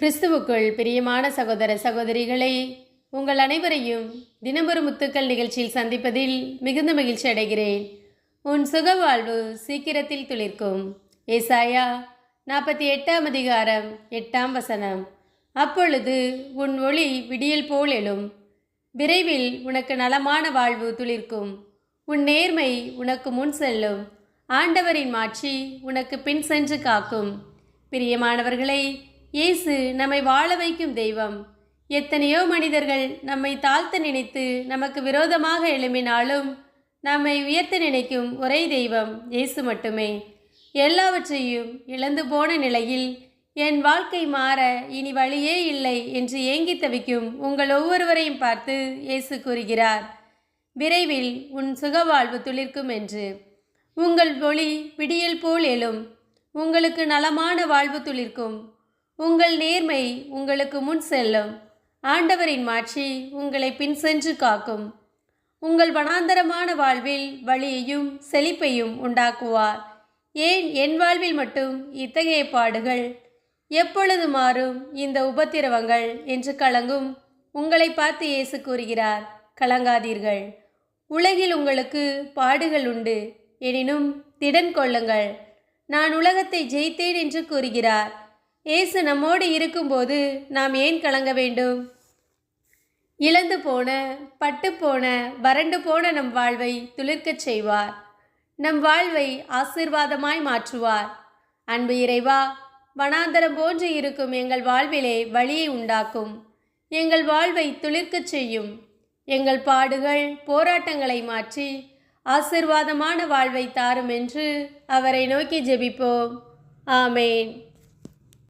கிறிஸ்துவுக்குள் பிரியமான சகோதர சகோதரிகளே உங்கள் அனைவரையும் தினமொரு முத்துக்கள் நிகழ்ச்சியில் சந்திப்பதில் மிகுந்த மகிழ்ச்சி அடைகிறேன். உன் சுக வாழ்வு சீக்கிரத்தில் துளிர்க்கும். ஏசாயா நாற்பத்தி எட்டாம் அதிகாரம் எட்டாம் வசனம். அப்பொழுது உன் ஒளி விடியல் போல் எழும். விரைவில் உனக்கு நலமான வாழ்வு துளிர்க்கும். உன் நேர்மை உனக்கு முன் செல்லும். ஆண்டவரின் மாட்சி உனக்கு பின் சென்று காக்கும். பிரியமானவர்களை இயேசு நம்மை வாழ வைக்கும் தெய்வம். எத்தனையோ மனிதர்கள் நம்மை தாழ்த்த நினைத்து நமக்கு விரோதமாக எழும்பினாலும் நம்மை உயர்த்த நினைக்கும் ஒரே தெய்வம் இயேசு மட்டுமே. எல்லாவற்றையும் இழந்து போன நிலையில் என் வாழ்க்கை மாற இனி வழியே இல்லை என்று ஏங்கி தவிக்கும் உங்கள் ஒவ்வொருவரையும் பார்த்து இயேசு கூறுகிறார். விரைவில் உன் சுகவாழ்வு துளிர்க்கும் என்று. உங்கள் ஒளி விடியல் போல் எழும். உங்களுக்கு நலமான வாழ்வு துளிர்க்கும். உங்கள் நேர்மை உங்களுக்கு முன் செல்லும். ஆண்டவரின் மாட்சி உங்களை பின் சென்று காக்கும். உங்கள் வனாந்தரமான வாழ்வில் வழியையும் செழிப்பையும் உண்டாக்குவார். ஏன் என் வாழ்வில் மட்டும் இத்தகைய பாடுகள்? எப்பொழுது மாறும் இந்த உபத்திரவங்கள் என்று கலங்கும். உங்களை பார்த்து இயேசு கூறுகிறார் கலங்காதீர்கள். உலகில் உங்களுக்கு பாடுகள் உண்டு. எனினும் திடன் கொள்ளுங்கள். நான் உலகத்தை ஜெயித்தேன் என்று கூறுகிறார். இயேசு நம்மோடு இருக்கும்போது நாம் ஏன் கலங்க வேண்டும்? இழந்து போன பட்டு போன வறண்டு போன நம் வாழ்வை துளிர்க்கச் செய்வார். நம் வாழ்வை ஆசீர்வாதமாய் மாற்றுவார். அன்பு இறைவா வனாந்தரம் போன்று இருக்கும் எங்கள் வாழ்விலே வழியை உண்டாக்கும். எங்கள் வாழ்வை துளிர்க்கச் செய்யும். எங்கள் பாடுகள் போராட்டங்களை மாற்றி ஆசிர்வாதமான வாழ்வை தாரும் என்று அவரை நோக்கி ஜெபிப்போம். ஆமேன்.